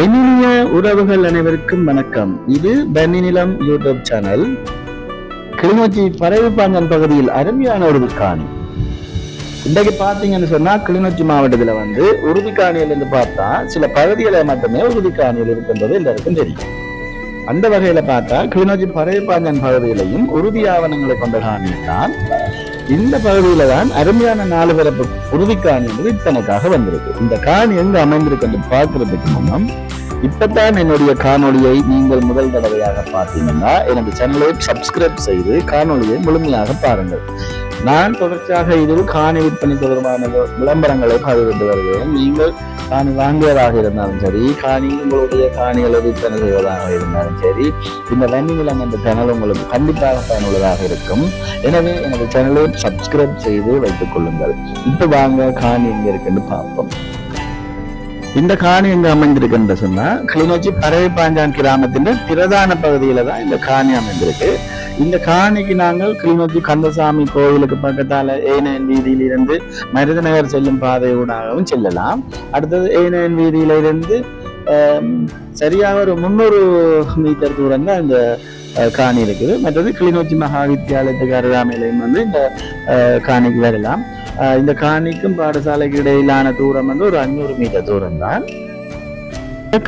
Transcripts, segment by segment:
இனிய உறவுகள் அனைவருக்கும் வணக்கம். இது பென்னிநிலம் யூடியூப் சேனல். கிளிநொச்சி பறவைப்பாங்கன் பகுதியில் அருமையான ஒரு காணி. இன்றைக்கு பார்த்தீங்கன்னு சொன்னா கிளிநொச்சி மாவட்டத்துல வந்து உறுதிக்காணியில் இருந்து பார்த்தா சில பகுதிகளை மட்டுமே உறுதிக்காணியில் இருக்கின்றது எல்லாருக்கும் தெரியும். அந்த வகையில பார்த்தா கிளிநொச்சி பறவைப்பாங்கன் பகுதியிலையும் உறுதி ஆவணங்களை கொண்ட காணியில் தான். இந்த பகுதியில தான் அருமையான நாலு பிறப்பு உறுதிக்காணி என்பது விற்பனைக்காக வந்திருக்கு. இந்த காணி எங்க அமைந்திருக்கு என்று பார்க்கறதுக்கு முன்னம் இப்பதான் என்னுடைய காணொளியை நீங்கள் முதல் தடவையாக பார்த்தீங்கன்னா எனது சேனலை சப்ஸ்கிரைப் செய்து காணொளியை முழுமையாக பாருங்கள். நான் தொடர்ச்சியாக இதில் காணி விற்பனை தொடர்பான விளம்பரங்களை பதிவிட்டு வருகிறேன் நீங்கள் காணி வாங்குவதாக இருந்தாலும் சரி காணி உங்களுடைய காணிகளை விற்பனை செய்வதாக இருந்தாலும் சரி இந்த வெண்ணிலம் என்ற சேனல் உங்களுக்கு கண்டிப்பாக பயனுள்ளதாக இருக்கும். எனவே எனது சேனலை சப்ஸ்கிரைப் செய்து வைத்துக் கொள்ளுங்கள். இப்போ வாங்க காணி எங்க இருக்குன்னு பார்ப்போம். இந்த காணி எங்க அமைந்திருக்குன்ற சொன்னா கிளிநொச்சி பறவை பாஞ்சான் கிராமத்தின் பிரதான பகுதியில தான் இந்த காணி அமைந்திருக்கு. இந்த காணிக்கு நாங்கள் கிளிநொச்சி கந்தசாமி கோவிலுக்கு பக்கத்தால ஏனையன் வீதியில இருந்து மருதநகர் செல்லும் பாதை ஊடாகவும் செல்லலாம். அடுத்தது ஏனையன் வீதியில இருந்து சரியாக ஒரு முந்நூறு மீட்டர் தூரம் தான் இந்த காணி இருக்குது. மற்றது கிளிநொச்சி மகா வித்தியாலயத்துக்கு அருகாமையிலையும் வந்து இந்த காணிக்கு வரலாம். இந்த காணிக்கும் பாடசாலைக்கு இடையிலான தூரம் வந்து ஒரு அஞ்சூறு மீட்டர் தூரம் தான்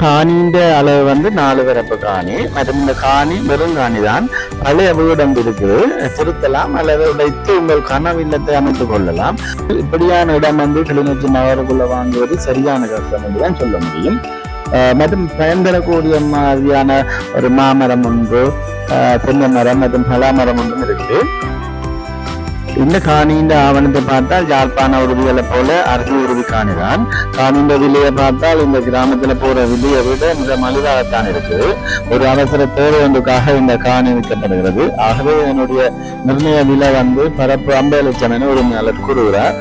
காணின்ற அளவு வந்து நாலு பிறப்பு காணி. மற்றும் இந்த காணி வெறும் காணி தான் பழைய வீடம் இருக்குது. திருத்தலாம் அல்லது உடைத்து உங்கள் கனவில்லத்தை அமைத்துக் கொள்ளலாம். இப்படியான இடம் வந்து கிளிநொச்சி நகருக்குள்ள வாங்குவது சரியான கஷ்டம் என்றுதான் சொல்ல முடியும். மற்றும் பயன்பெறக்கூடிய மாதிரியான ஒரு மாமரம் ஒன்று அஹ் தென்னை மரம் மற்றும் பலாமரம் ஒன்றும் இருக்கு இந்த காணியின் ஆவணத்தை பார்த்தால் யாழ்ப்பாண உறுதிகளை போல அரசு உறுதி காணிதான் காணின்ற விலையை பார்த்தால் இந்த கிராமத்துல போற விலையை விட மிக மலிவாகத்தான் இருக்குது ஒரு அவசர தேவை ஒன்றுக்காக இந்த காணி விற்கப்படுகிறது ஆகவே என்னுடைய நிர்ணய விலை வந்து பரப்பு ஐம்பது லட்சம் என உரிமையாளர் கூறுகிறார்.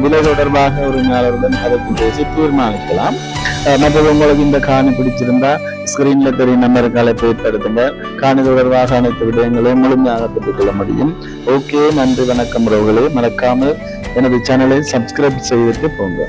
விலை தொடர்பாக உரிமையாளருடன் கதைத்து பேசி தீர்மானிக்கலாம். அஹ் மற்றது உங்களுக்கு இந்த காணி பிடிச்சிருந்தா ஸ்கிரீன்ல தெரியும் நம்பருக்கு அழைப்பு ஏற்படுத்துங்க காணி தொடர்பாக அனைத்து விடயங்களையும் முழுமையாக பெற்றுக்கொள்ள முடியும். ஓகே நன்றி வணக்கம். ரோகளே மறக்காமல் எனது சேனலை சப்ஸ்கிரைப் செய்துட்டு போங்க.